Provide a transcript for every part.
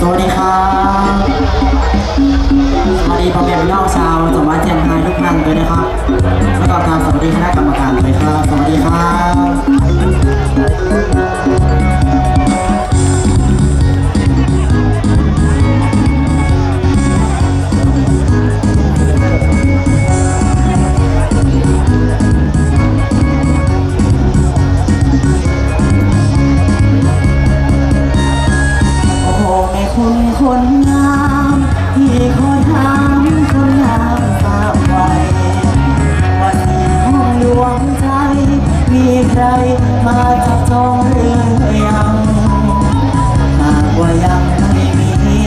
สวัสดีครับสวัสดีพ่อแม่พี่น้องชาวจังหวัดเชียงรายทุกท่านด้วยนะครับแล้วก็การสวัสดีคณะกรรมการด้วยครับ มาจับจองเรือยังมากว่ายังไม่มี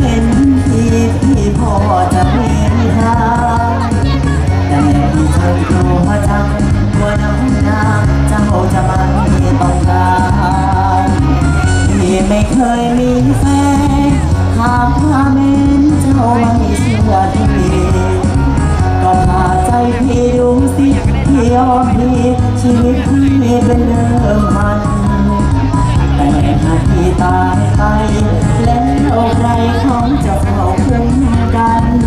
เห็นทีพี่พอจะมีทางแต่ที่ฉันงกลัวจังกลัวน้ำนาเจ้าจะมันมีต้องการพี่ไม่เคยมีแฟนหากว่าเม้นเจ้าไม่เชื่อที่ก็พาใจพี่ดูสิ พี่ยอมพี่ชีวิตพี่เป็นเดิมพัน แต่หากพี่ตายไป แล้วใครเองจะเผาคุ้มกัน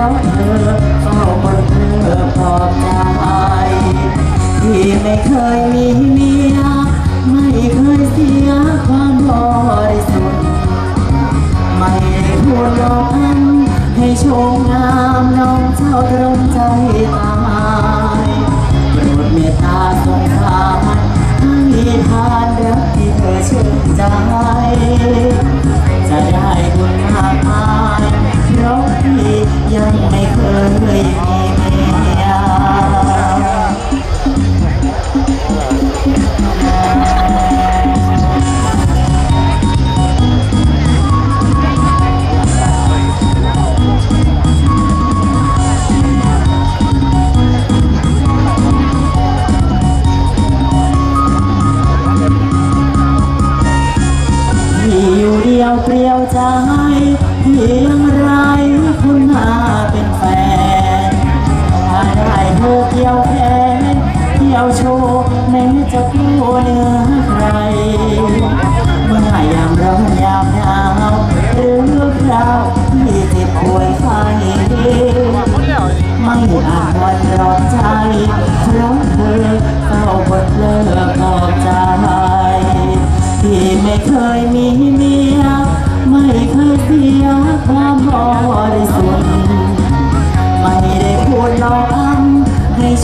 Áo. 要每个ไง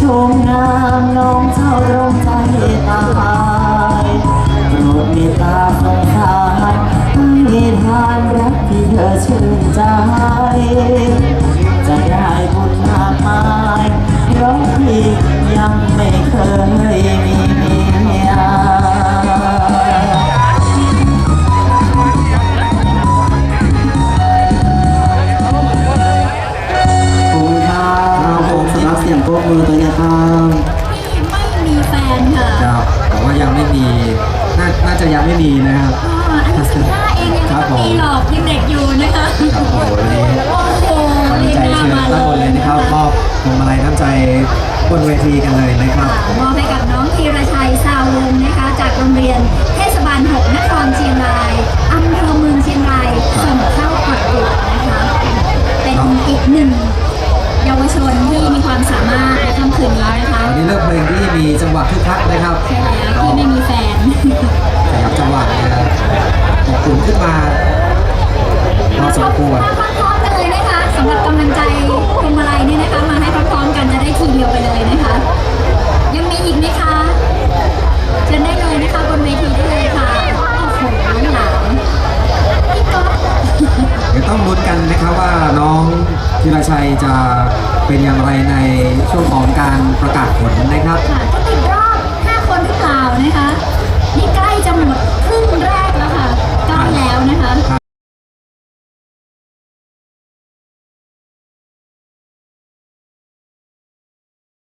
ชมงามน้องเจ้าตรงใจตา มอบให้กับน้องธีรชัยซาวงนะคะ จากโรงเรียนเทศบาลหกนครเชียงรายอำเภอเมืองเชียงรายส่งเข้าประกวดนะคะ เป็นอีกหนึ่งเยาวชนที่มีความสามารถในค่ำคืนนี้นะคะ วันนี้เลือกเพลงที่มีจังหวะคึกคักนะครับ ธีรชัยจะเป็นอย่างไรในช่วงของการประกาศผลนะครับ ค่ะจะติดรอบ 5 คนหรือเปล่านะคะ